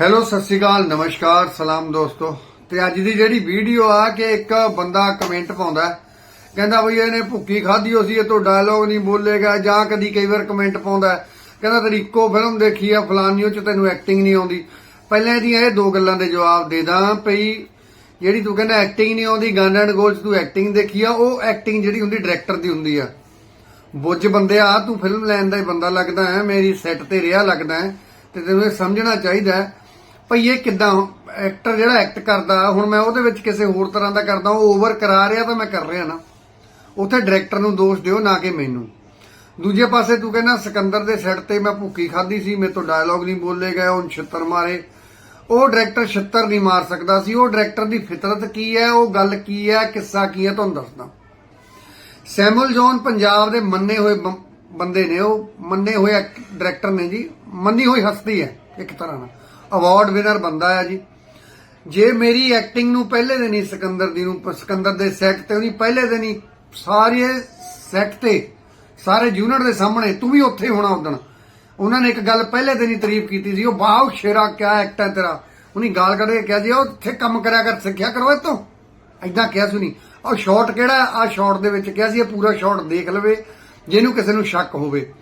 Hello, ਸਤਿ ਸ਼੍ਰੀ ਅਕਾਲ, ਨਮਸਕਾਰ, ਸਲਾਮ ਦੋਸਤੋ। ਤੇ ਅੱਜ ਦੀ ਜਿਹੜੀ ਵੀਡੀਓ ਆ ਕਿ ਇੱਕ ਬੰਦਾ ਕਮੈਂਟ ਪਾਉਂਦਾ ਕਹਿੰਦਾ ਬਈ ਇਹਨੇ ਭੁੱਕੀ ਖਾਧੀ ਹੋ ਸੀ ਇਹ ਤੋਂ ਡਾਇਲੋਗ ਨਹੀਂ ਬੋਲੇਗਾ, ਜਾਂ ਕਦੀ ਕਈ ਵਾਰ ਕਮੈਂਟ ਪਾਉਂਦਾ ਕਹਿੰਦਾ ਤੇਰੀ ਇੱਕੋ ਫਿਲਮ ਦੇਖੀ ਆ ਫਲਾਨੀਓ ਚ ਤੈਨੂੰ ਐਕਟਿੰਗ ਨਹੀਂ ਆਉਂਦੀ। ਪਹਿਲਾਂ ਇਹਦੀਆਂ ਇਹ ਦੋ ਗੱਲਾਂ ਦੇ ਜਵਾਬ ਦੇ ਦਾਂ ਪਈ ਜਿਹੜੀ ਤੂੰ ਕਹਿੰਦਾ ਐਕਟਿੰਗ ਨਹੀਂ ਆਉਂਦੀ ਗਨ ਐਂਡ ਗੋਲ ਚ ਤੂੰ ਐਕਟਿੰਗ ਦੇਖੀ ਆ, ਉਹ ਐਕਟਿੰਗ ਜਿਹੜੀ ਹੁੰਦੀ ਡਾਇਰੈਕਟਰ ਦੀ ਹੁੰਦੀ ਆ। ਬੁੱਝ ਬੰਦਿਆ ਤੂੰ ਫਿਲਮ ਲੈਣ ਦਾ ਹੀ ਬੰਦਾ ਲੱਗਦਾ ਹੈ, ਮੇਰੀ ਸੈੱਟ ਤੇ ਰਿਹਾ ਲੱਗਦਾ ਹੈ, ਤੇ ਤੈਨੂੰ ਇਹ ਸਮਝਣਾ ਚਾਹੀਦਾ ਹੈ ਭਈ ਇਹ ਕਿੱਦਾਂ ਐਕਟਰ ਜਿਹੜਾ ਐਕਟ ਕਰਦਾ, ਹੁਣ ਮੈਂ ਉਹਦੇ ਵਿੱਚ ਕਿਸੇ ਹੋਰ ਤਰ੍ਹਾਂ ਦਾ ਕਰਦਾ, ਉਹ ਓਵਰ ਕਰਾ ਰਿਹਾ ਤਾਂ ਮੈਂ ਕਰ ਰਿਹਾ ਨਾ। ਉੱਥੇ ਡਾਇਰੈਕਟਰ ਨੂੰ ਦੋਸ਼ ਦਿਓ, ਨਾ ਕਿ ਮੈਨੂੰ। ਦੂਜੇ ਪਾਸੇ ਤੂੰ ਕਹਿੰਦਾ, ਸਿਕੰਦਰ ਦੇ ਸੈੱਟ ਤੇ ਮੈਂ ਭੁੱਕੀ ਖਾਧੀ ਸੀ, ਮੇਰੇ ਤੋਂ ਡਾਇਲੌਗ ਨਹੀਂ ਬੋਲੇ ਗਏ ਉਹ ਛਿੱਤਰ ਮਾਰੇ। ਉਹ ਡਾਇਰੈਕਟਰ ਛਿੱਤਰ ਨਹੀਂ ਮਾਰ ਸਕਦਾ ਸੀ, ਉਹ ਡਾਇਰੈਕਟਰ ਦੀ ਫਿਤਰਤ ਕੀ ਹੈ, ਉਹ ਗੱਲ ਕੀ ਹੈ, ਕਿੱਸਾ ਕੀ ਹੈ, ਤੁਹਾਨੂੰ ਦੱਸਦਾ। ਸੈਮੂਅਲ ਜੌਨ ਪੰਜਾਬ ਦੇ ਮੰਨੇ ਹੋਏ ਬੰਦੇ ਨੇ ਉਹ, ਮੰਨੇ ਹੋਏ ਡਾਇਰੈਕਟਰ ਨੇ ਜੀ, ਮੰਨੀ ਹੋਈ ਹਸਤੀ ਹੈ, ਇੱਕ ਤਰ੍ਹਾਂ ਨਾਲ। ਅਵਾਰਡ ਵਿਨਰ ਬੰਦਾ ਆ ਜੀ। ਜੇ ਮੇਰੀ ਐਕਟਿੰਗ ਨੂੰ ਪਹਿਲੇ ਦਿਨ ਹੀ ਸਿਕੰਦਰ ਦੀ ਨੂੰ ਸਿਕੰਦਰ ਦੇ ਸੈੱਟ ਤੇ ਉਹਦੀ ਪਹਿਲੇ ਦਿਨ ਹੀ ਸਾਰੇ ਸੈੱਟ ਤੇ, ਸਾਰੇ ਯੂਨਿਟ ਦੇ ਸਾਹਮਣੇ ਤੂੰ ਵੀ ਉੱਥੇ ਹੋਣਾ ਉਦਣ। ਉਹਨਾਂ ਨੇ ਇੱਕ ਗੱਲ ਪਹਿਲੇ ਦਿਨ ਹੀ ਤਾਰੀਫ ਕੀਤੀ ਸੀ, ਉਹ ਵਾਹ ਸ਼ੇਰਾ, ਕਿਆ ਐਕਟ ਹੈ ਤੇਰਾ। ਉਹਨੇ ਗਾਲ ਕੱਢ ਕੇ ਕਿਹਾ ਜੀ, ਉਹ ਇੱਥੇ ਕੰਮ ਕਰਿਆ ਕਰ, ਸਿੱਖਿਆ ਕਰੋ ਇਹ ਤੋਂ ਐਦਾਂ ਕਿਹਾ ਸੁਣੀ ਉਹ ਸ਼ਾਟ ਕਿਹੜਾ ਆ? ਸ਼ਾਟ ਦੇ ਵਿੱਚ ਕਿਹਾ ਸੀ, ਇਹ ਪੂਰਾ ਸ਼ਾਟ ਦੇਖ ਲਵੇ, ਜਿਹਨੂੰ ਕਿਸੇ ਨੂੰ ਸ਼ੱਕ ਹੋਵੇ।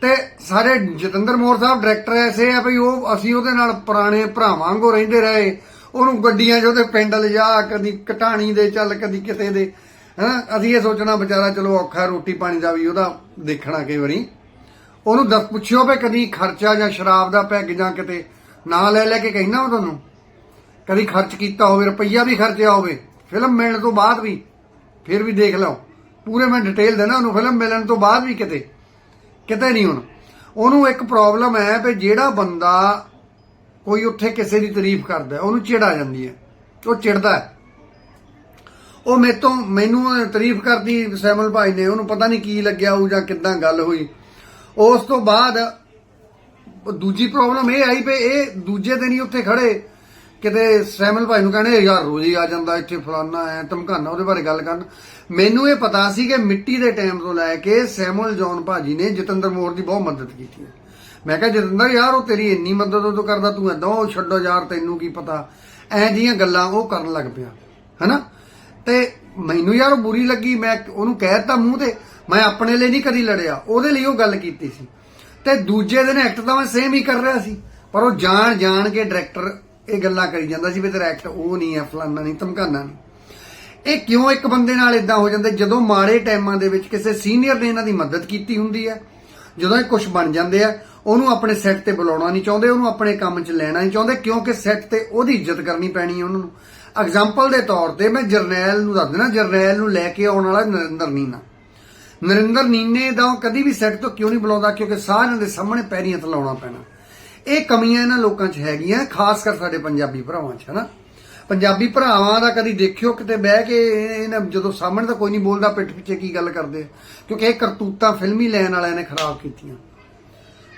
ਤੇ ਸਾਰੇ ਜਤਿੰਦਰ ਮੋਹਰ ਸਾਹਿਬ ਡਾਇਰੈਕਟਰ ਐਸੇ ਆ ਵੀ ਉਹ, ਅਸੀਂ ਉਹਦੇ ਨਾਲ ਪੁਰਾਣੇ ਭਰਾਵਾਂ ਵਾਂਗੂ ਰਹਿੰਦੇ ਰਹੇ। ਉਹਨੂੰ ਗੱਡੀਆਂ 'ਚ ਉਹਦੇ ਪਿੰਡ ਲਿਜਾ, ਕਦੀ ਕਟਾਣੀ ਦੇ ਚੱਲ, ਕਦੀ ਕਿਤੇ ਦੇ। ਹਨਾ ਅਸੀਂ ਇਹ ਸੋਚਣਾ ਵਿਚਾਰਾ ਚਲੋ ਔਖਾ ਰੋਟੀ ਪਾਣੀ ਦਾ ਵੀ ਉਹਦਾ ਦੇਖਣਾ ਕਈ ਵਾਰੀ। ਉਹਨੂੰ ਦੱਸ ਪੁੱਛਿਓ ਵੀ ਕਦੀ ਖਰਚਾ ਜਾਂ ਸ਼ਰਾਬ ਦਾ ਪੈਗ ਜਾਂ ਕਿਤੇ ਨਾ ਲੈ ਲੈ ਕੇ ਕਹਿਣਾ ਉਹ ਤੁਹਾਨੂੰ। ਕਦੀ ਖਰਚ ਕੀਤਾ ਹੋਵੇ, ਰੁਪਈਆ ਵੀ ਖਰਚਿਆ ਹੋਵੇ, ਫਿਲਮ ਮਿਲਣ ਤੋਂ ਬਾਅਦ ਵੀ। ਫਿਰ ਵੀ ਦੇਖ ਲਓ। ਪੂਰੇ ਮੈਂ ਡਿਟੇਲ ਦੇਣਾ ਉਹਨੂੰ, ਫਿਲਮ ਮਿਲਣ ਤੋਂ ਬਾਅਦ ਵੀ ਕਿਤੇ। ਕਿਤੇ ਨਹੀਂ ਹੁਣ। ਉਹਨੂੰ ਇੱਕ ਪ੍ਰੋਬਲਮ ਹੈ ਵੀ ਜਿਹੜਾ ਬੰਦਾ ਕੋਈ ਉੱਥੇ ਕਿਸੇ ਦੀ ਤਾਰੀਫ ਕਰਦਾ ਉਹਨੂੰ ਚਿੜ ਆ ਜਾਂਦੀ ਹੈ। ਉਹ ਚਿੜਦਾ ਹੈ। ਉਹ ਮੇਰੇ ਤੋਂ ਮੈਨੂੰ ਤਾਰੀਫ ਕਰਦੀ ਸੈਮਲ ਭਾਈ ਨੇ, ਉਹਨੂੰ ਪਤਾ ਨਹੀਂ ਕੀ ਲੱਗਿਆ ਉਹ ਜਾਂ ਕਿੱਦਾਂ ਗੱਲ ਹੋਈ। ਉਸ ਤੋਂ ਬਾਅਦ ਦੂਜੀ ਪ੍ਰੋਬਲਮ ਇਹ ਆਈ ਵੀ ਇਹ ਦੂਜੇ ਦਿਨ ਹੀ ਉੱਥੇ ਖੜੇ। ਕਿਤੇ ਸੈਮਲ ਭਾਈ ਨੂੰ ਕਹਿੰਦੇ, ਯਾਰ ਰੋਜ਼ ਹੀ ਆ ਜਾਂਦਾ ਇੱਥੇ ਫਲਾਨਾ ਹੈ ਧਮਕਾਨਾ, ਉਹਦੇ ਬਾਰੇ ਗੱਲ ਕਰਨ। ਮੈਨੂੰ ਇਹ ਪਤਾ ਸੀ ਕਿ ਮਿੱਟੀ ਦੇ ਟਾਈਮ ਤੋਂ ਲੈ ਕੇ ਸੈਮਲ ਜੌਨ ਭਾਜੀ ਨੇ ਜਤਿੰਦਰ ਮੋਰ ਦੀ ਬਹੁਤ ਮਦਦ ਕੀਤੀ ਹੈ। ਮੈਂ ਕਿਹਾ, ਜਤਿੰਦਰ ਯਾਰ, ਉਹ ਤੇਰੀ ਇੰਨੀ ਮਦਦ ਉਹ ਕਰਦਾ, ਤੂੰ ਏਦਾਂ ਉਹ ਛੱਡੋ ਯਾਰ, ਤੈਨੂੰ ਕੀ ਪਤਾ? ਐ ਜੀਆਂ ਗੱਲਾਂ ਉਹ ਕਰਨ ਲੱਗ ਪਿਆ, ਹਨਾ? ਤੇ ਮੈਨੂੰ ਯਾਰ ਉਹ ਬੁਰੀ ਲੱਗੀ, ਮੈਂ ਉਹਨੂੰ ਕਹਿ ਦਿੱਤਾ ਮੂੰਹ ਤੇ, ਮੈਂ ਆਪਣੇ ਲਈ ਨਹੀਂ ਕਦੀ ਲੜਿਆ। ਉਹਦੇ ਲਈ ਉਹ ਗੱਲ ਕੀਤੀ ਸੀ। ਤੇ ਦੂਜੇ ਦਿਨ ਐਕਟ ਤਾਂ ਮੈਂ ਸੇਮ ਹੀ ਕਰ ਰਿਹਾ ਸੀ, ਪਰ ਉਹ ਜਾਣ ਜਾਣ ਕੇ ਡਾਇਰੈਕਟਰ ਇਹ ਗੱਲਾਂ ਕਰੀ ਜਾਂਦਾ ਸੀ ਵੀ ਤੇਰਾ ਐਕਟ ਉਹ ਨਹੀਂ ਹੈ, ਫਲਾਨਾ ਨਹੀਂ, ਧਮਕਾਨਾ ਨਹੀਂ। ਇਹ ਕਿਉਂ ਇੱਕ ਬੰਦੇ ਨਾਲ ਇਦਾਂ ਹੋ ਜਾਂਦਾ? ਜਦੋਂ ਮਾੜੇ ਟਾਈਮਾਂ ਦੇ ਵਿੱਚ ਕਿਸੇ ਸੀਨੀਅਰ ਨੇ ਇਹਨਾਂ ਦੀ ਮਦਦ ਕੀਤੀ ਹੁੰਦੀ ਹੈ, ਜਦੋਂ ਇਹ ਕੁਝ ਬਣ ਜਾਂਦੇ ਆ, ਉਹਨੂੰ ਆਪਣੇ ਸੈੱਟ ਤੇ ਬੁਲਾਉਣਾ ਨਹੀਂ ਚਾਹੁੰਦੇ, ਉਹਨੂੰ ਆਪਣੇ ਕੰਮ 'ਚ ਲੈਣਾ ਨਹੀਂ ਚਾਹੁੰਦੇ, ਕਿਉਂਕਿ ਸੈੱਟ ਤੇ ਉਹਦੀ ਇੱਜ਼ਤ ਕਰਨੀ ਪੈਣੀ ਹੈ ਉਹਨਾਂ ਨੂੰ। ਐਗਜ਼ਾਮਪਲ ਦੇ ਤੌਰ ਤੇ ਮੈਂ ਜਰਨੈਲ ਨੂੰ ਦੱਸ ਦੇਣਾ ਜਰਨੈਲ ਨੂੰ ਲੈ ਕੇ ਆਉਣ ਵਾਲਾ ਨਰਿੰਦਰ ਨੀਨਾ। ਨਰਿੰਦਰ ਨੀਨੇ ਦਾ ਉਹ ਕਦੀ ਵੀ ਸੈੱਟ ਤੋਂ ਕਿਉਂ ਨਹੀਂ ਬੁਲਾਉਂਦਾ? ਕਿਉਂਕਿ ਸਾਰਿਆਂ ਦੇ ਸਾਹਮਣੇ ਪੈਰੀਂ ਹੱਥ ਲਾਉਣਾ ਪੈਣਾ। ਇਹ ਕਮੀਆਂ ਇਹਨਾਂ ਲੋਕਾਂ 'ਚ ਹੈਗੀਆਂ, ਖਾਸ ਕਰ ਸਾਡੇ ਪੰਜਾਬੀ ਭਰਾਵਾਂ 'ਚ, ਹਨਾ? ਪੰਜਾਬੀ ਭਰਾਵਾਂ ਦਾ ਕਦੀ ਦੇਖਿਓ, ਕਿਤੇ ਬਹਿ ਕੇ ਇਹਨਾਂ ਜਦੋਂ ਸਾਹਮਣੇ ਤਾਂ ਕੋਈ ਨਹੀਂ ਬੋਲਦਾ, ਪਿੱਠ ਪਿੱਛੇ ਕੀ ਗੱਲ ਕਰਦੇ? ਕਿਉਂਕਿ ਇਹ ਕਰਤੂਤਾਂ ਫਿਲਮੀ ਲੈਣ ਵਾਲਿਆਂ ਨੇ ਖਰਾਬ ਕੀਤੀਆਂ।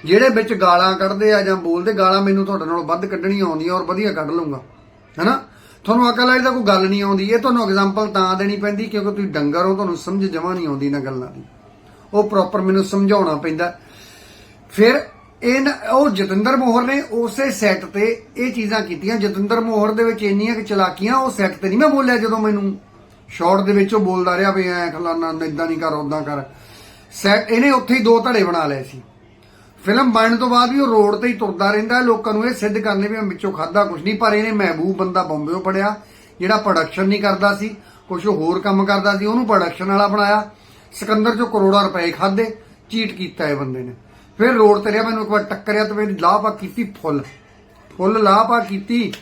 ਜਿਹੜੇ ਵਿੱਚ ਗਾਲਾਂ ਕੱਢਦੇ ਆ ਜਾਂ ਬੋਲਦੇ, ਗਾਲਾਂ ਮੈਨੂੰ ਤੁਹਾਡੇ ਨਾਲੋਂ ਵੱਧ ਕੱਢਣੀਆਂ ਆਉਂਦੀਆਂ ਔਰ ਵਧੀਆ ਕੱਢ ਲਊਂਗਾ, ਹੈਨਾ? ਤੁਹਾਨੂੰ ਅਕਲ ਆਈ ਦਾ ਕੋਈ ਗੱਲ ਨਹੀਂ ਆਉਂਦੀ। ਇਹ ਤੁਹਾਨੂੰ ਐਗਜ਼ਾਮਪਲ ਤਾਂ ਦੇਣੀ ਪੈਂਦੀ, ਕਿਉਂਕਿ ਤੁਸੀਂ ਡੰਗਰ ਹੋ, ਤੁਹਾਨੂੰ ਸਮਝ ਜਮਾ ਨਹੀਂ ਆਉਂਦੀ ਇਹਨਾਂ ਗੱਲਾਂ ਦੀ। ਉਹ ਪ੍ਰੋਪਰ ਮੈਨੂੰ ਸਮਝਾਉਣਾ ਪੈਂਦਾ। ਫਿਰ ਇਹ ਉਹ ਜਤਿੰਦਰ ਮੋਹਰ ਨੇ ਉਸੇ ਸੈੱਟ ਤੇ ਇਹ ਚੀਜ਼ਾਂ ਕੀਤੀਆਂ। ਜਤਿੰਦਰ ਮੋਹਰ ਦੇ ਵਿੱਚ ਇੰਨੀਆਂ ਕਿ ਚਲਾਕੀਆਂ, ਉਹ ਸੈੱਟ ਤੇ ਨਹੀਂ ਮੈਂ ਬੋਲਿਆ ਜਦੋਂ ਮੈਨੂੰ ਸ਼ਾਰਟ ਦੇ ਵਿੱਚ ਉਹ ਬੋਲਦਾ ਰਿਹਾ ਵੀ ਐ ਖਲਾਨਾ ਇਦਾਂ ਨਹੀਂ ਕਰ ਉਦਾਂ ਕਰ। ਸੈੱਟ ਇਹਨੇ ਉੱਥੇ ਹੀ ਦੋ ਧੜੇ ਬਣਾ ਲਏ ਸੀ। ਫਿਲਮ ਬਣਨ ਤੋਂ ਬਾਅਦ ਵੀ ਉਹ ਰੋਡ ਤੇ ਹੀ ਤੁਰਦਾ ਰਹਿੰਦਾ ਲੋਕਾਂ ਨੂੰ ਇਹ ਸਿੱਧ ਕਰਨੇ ਵੀ ਮੈਂ ਵਿੱਚੋਂ ਖਾਦਾ ਕੁਝ ਨਹੀਂ, ਪਰ ਇਹਨੇ ਮਹਿਬੂਬ ਬੰਦਾ ਬੰਬੇੋਂ ਪੜਿਆ ਜਿਹੜਾ ਪ੍ਰੋਡਕਸ਼ਨ ਨਹੀਂ ਕਰਦਾ ਸੀ ਕੁਝ ਹੋਰ ਕੰਮ ਕਰਦਾ ਸੀ, ਉਹਨੂੰ ਪ੍ਰੋਡਕਸ਼ਨ ਵਾਲਾ ਬਣਾਇਆ। ਸਿਕੰਦਰ ਚੋਂ ਕਰੋੜਾਂ ਰੁਪਏ ਖਾਦੇ ਚੀਟ ਕੀਤਾ ਇਹ ਬੰਦੇ ਨੇ। ਫਿਰ ਰੋਡ ਤੇ ਰਿਹਾ, ਮੈਨੂੰ ਇੱਕ ਵਾਰ ਟੱਕਰਿਆ ਤੇ ਮੇਰੀ ਲਾਪਾ ਕੀਤੀ ਫੁੱਲ। ਫੁੱਲ ਲਾਪਾ ਕੀਤੀ।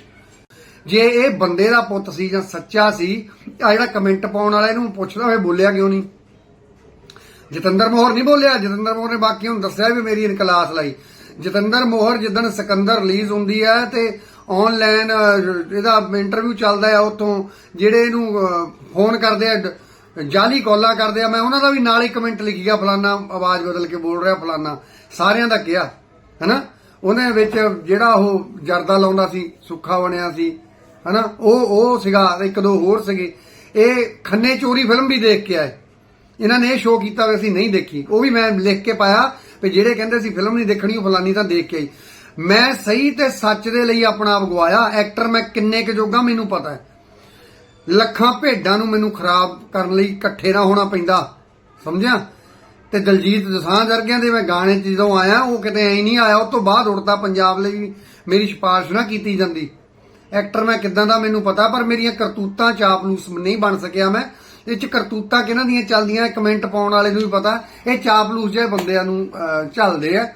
ਜੇ ਇਹ ਬੰਦੇ ਦਾ ਪੁੱਤ ਸੀ ਜਾਂ ਸੱਚਾ ਸੀ, ਆ ਜਿਹੜਾ ਕਮੈਂਟ ਪਾਉਣ ਵਾਲਾ ਇਹਨੂੰ ਪੁੱਛਦਾ ਹੋਵੇ, ਬੋਲਿਆ ਕਿਉਂ ਨਹੀਂ? ਜਤਿੰਦਰ ਮੋਹਰ ਨਹੀਂ ਬੋਲਿਆ। ਜਤਿੰਦਰ ਮੋਹਰ ਨੇ ਬਾਕੀ ਨੂੰ ਦੱਸਿਆ ਵੀ ਮੇਰੀ ਇਨਕਲਾਸ ਲਈ। ਜਤਿੰਦਰ ਮੋਹਰ ਜਿੱਦਣ ਸਿਕੰਦਰ ਰਿਲੀਜ਼ ਹੁੰਦੀ ਹੈ ਤੇ ਆਨਲਾਈਨ ਇਹਦਾ ਇੰਟਰਵਿਊ ਚੱਲਦਾ ਹੈ ਉੱਥੋਂ, ਜਿਹੜੇ ਇਹਨੂੰ ਫੋਨ ਕਰਦੇ ਆ ਜਾਲੀ ਕਾਲਾਂ ਕਰਦੇ ਆ। ਮੈਂ ਉਹਨਾਂ ਦਾ ਵੀ ਨਾਲ ਹੀ ਕਮੈਂਟ ਲਿਖੀ ਗਿਆ, ਫਲਾਨਾ ਆਵਾਜ਼ ਬਦਲ ਕੇ ਬੋਲ ਰਿਹਾ ਫਲਾਨਾ। ਸਾਰਿਆਂ ਦਾ ਕਿਹਾ, ਹੈਨਾ? ਉਹਨੇ ਵਿੱਚ ਜਿਹੜਾ ਉਹ ਜਰਦਾ ਲਾਉਂਦਾ ਸੀ, ਸੁੱਖਾ ਬਣਿਆ ਸੀ, ਹੈਨਾ? ਉਹ ਉਹ ਸੀਗਾ, ਇੱਕ ਦੋ ਹੋਰ ਸੀਗੇ। ਇਹ ਖੰਨੇ ਚੋਰੀ ਫਿਲਮ ਵੀ ਦੇਖ ਕੇ ਆਏ। ਇਹਨਾਂ ਨੇ ਇਹ ਸ਼ੋਅ ਕੀਤਾ ਵੀ ਅਸੀਂ ਨਹੀਂ ਦੇਖੀ। ਉਹ ਵੀ ਮੈਂ ਲਿਖ ਕੇ ਪਾਇਆ ਵੀ ਜਿਹੜੇ ਕਹਿੰਦੇ ਸੀ ਫਿਲਮ ਨਹੀਂ ਦੇਖਣੀ, ਉਹ ਫਲਾਨੀ ਤਾਂ ਦੇਖ ਕੇ ਆਈ। ਮੈਂ ਸਹੀ ਤੇ ਸੱਚ ਦੇ ਲਈ ਆਪਣਾ ਆਪ ਗਵਾਇਆ ਐਕਟਰ ਮੈਂ ਕਿੰਨੇ ਕੁ ਜੋਗਾ, ਮੈਨੂੰ ਪਤਾ ਹੈ। ਲੱਖਾਂ ਭੇਡਾਂ ਨੂੰ ਮੈਨੂੰ ਖਰਾਬ ਕਰਨ ਲਈ ਇਕੱਠੇ ਨਾ ਹੋਣਾ ਪੈਂਦਾ। ਸਮਝਿਆ? ਤੇ ਦਲਜੀਤ ਦਸਾਂਝ ਵਰਗਿਆਂ ਦੇ ਮੈਂ ਗਾਣੇ 'ਚ ਜਦੋਂ ਆਇਆ ਉਹ ਕਿਤੇ ਐ ਨਹੀਂ ਆਇਆ ਉਸ ਤੋਂ ਬਾਅਦ ਉੜਦਾ ਪੰਜਾਬ ਲਈ ਵੀ ਮੇਰੀ ਸਿਫਾਰਿਸ਼ ਨਾ ਕੀਤੀ ਜਾਂਦੀ। ਐਕਟਰ ਮੈਂ ਕਿਦਾਂ ਦਾ ਮੈਨੂੰ ਪਤਾ ਪਰ ਮੇਰੀਆਂ ਕਰਤੂਤਾਂ ਚਾਪਲੂਸ ਨਹੀਂ ਬਣ ਸਕਿਆ ਮੈਂ। ਇਹ ਚ ਕਰਤੂਤਾਂ ਕਿਹਨਾਂ ਦੀਆਂ ਚੱਲਦੀਆਂ ਕਮੈਂਟ ਪਾਉਣ ਵਾਲੇ ਨੂੰ ਵੀ ਪਤਾ। ਇਹ ਚਾਪਲੂਸ ਜਿਹੇ ਬੰਦਿਆਂ ਨੂੰ ਅਹ, ਚੱਲਦੇ ਆ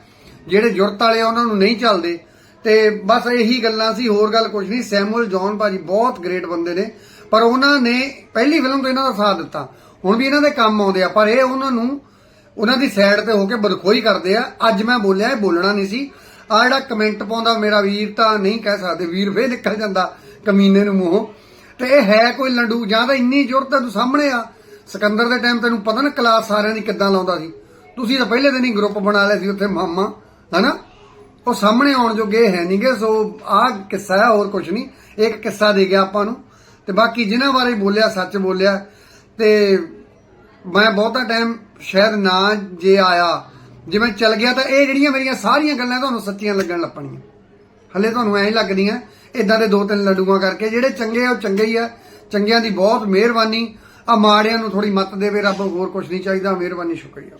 ਜਿਹੜੇ ਜੁਰਤ ਵਾਲੇ ਆ ਉਹਨਾਂ ਨੂੰ ਨਹੀਂ ਚੱਲਦੇ। ਤੇ ਬਸ ਇਹੀ ਗੱਲਾਂ ਸੀ ਹੋਰ ਗੱਲ ਕੁਝ ਨਹੀਂ। ਸੈਮੂਅਲ ਜੌਨ ਭਾਜੀ ਬਹੁਤ ਗ੍ਰੇਟ ਬੰਦੇ ਨੇ। ਪਰ ਉਹਨਾਂ ਨੇ ਪਹਿਲੀ ਫਿਲਮ ਤੋਂ ਇਹਨਾਂ ਦਾ ਸਾਥ ਦਿੱਤਾ। ਹੁਣ ਵੀ ਇਹਨਾਂ ਦੇ ਕੰਮ ਆਉਂਦੇ ਆ, ਪਰ ਇਹ ਉਹਨਾਂ ਨੂੰ ਉਹਨਾਂ ਦੀ ਸਾਈਡ ਤੇ ਹੋ ਕੇ ਬਦਖੋਈ ਕਰਦੇ ਆ। ਅੱਜ ਮੈਂ ਬੋਲਿਆ, ਇਹ ਬੋਲਣਾ ਨਹੀਂ ਸੀ। ਆ ਜਿਹੜਾ ਕਮੈਂਟ ਪਾਉਂਦਾ ਮੇਰਾ ਵੀਰ ਤਾਂ ਨਹੀਂ ਕਹਿ ਸਕਦੇ, ਵੀਰ ਫੇਰ ਨਿਕਲ ਜਾਂਦਾ ਕਮੀਨੇ ਨੂੰ ਮੂੰਹੋਂ। ਤੇ ਇਹ ਹੈ ਕੋਈ ਲੰਡੂ, ਜਾਂ ਤਾਂ ਇੰਨੀ ਜ਼ਰੂਰਤ ਹੈ ਤੂੰ ਸਾਹਮਣੇ ਆ। ਸਿਕੰਦਰ ਦੇ ਟਾਈਮ ਤੈਨੂੰ ਪਤਾ ਨਾ ਕਲਾਸ ਸਾਰਿਆਂ ਦੀ ਕਿੱਦਾਂ ਲਾਉਂਦਾ ਸੀ। ਤੁਸੀਂ ਤਾਂ ਪਹਿਲੇ ਦਿਨ ਹੀ ਗਰੁੱਪ ਬਣਾ ਲਿਆ ਸੀ ਉੱਥੇ ਮਾਮਾ, ਹਨਾ? ਉਹ ਸਾਹਮਣੇ ਆਉਣ ਜੋਗੇ ਹੈ ਨਹੀਂਗੇ ਸੋ ਆਹ ਕਿੱਸਾ ਹੈ, ਹੋਰ ਕੁਝ ਨਹੀਂ। ਇੱਕ ਕਿੱਸਾ ਦੇ ਗਿਆ ਆਪਾਂ ਨੂੰ। ਤੇ ਬਾਕੀ ਜਿਨ੍ਹਾਂ ਬਾਰੇ ਬੋਲਿਆ, ਸੱਚ ਬੋਲਿਆ, ਤੇ ਮੈਂ ਬਹੁਤਾ ਟਾਈਮ ਸ਼ਾਇਦ ਨਾ ਜੇ ਆਇਆ, ਜੇ ਮੈਂ ਚਲ ਗਿਆ ਤਾਂ ਇਹ ਜਿਹੜੀਆਂ ਮੇਰੀਆਂ ਸਾਰੀਆਂ ਗੱਲਾਂ ਤੁਹਾਨੂੰ ਸੱਚੀਆਂ ਲੱਗਣ ਲੱਪਣੀਆਂ ਹੱਲੇ ਤੁਹਾਨੂੰ ਐਂ ਲੱਗਦੀਆਂ ਇਦਾਂ ਦੇ ਦੋ ਤਿੰਨ ਲੱਡੂਆਂ ਕਰਕੇ, ਜਿਹੜੇ ਚੰਗੇ ਆ, ਉਹ ਚੰਗੇ ਹੀ ਆ। ਚੰਗਿਆਂ ਦੀ ਬਹੁਤ ਮਿਹਰਬਾਨੀ। ਆ ਮਾੜਿਆਂ ਨੂੰ ਥੋੜੀ ਮੱਤ ਦੇਵੇ, ਰੱਬ ਹੋਰ ਕੁਝ ਨਹੀਂ ਚਾਹੀਦਾ, ਮਿਹਰਬਾਨੀ, ਸ਼ੁਕਰੀਆ।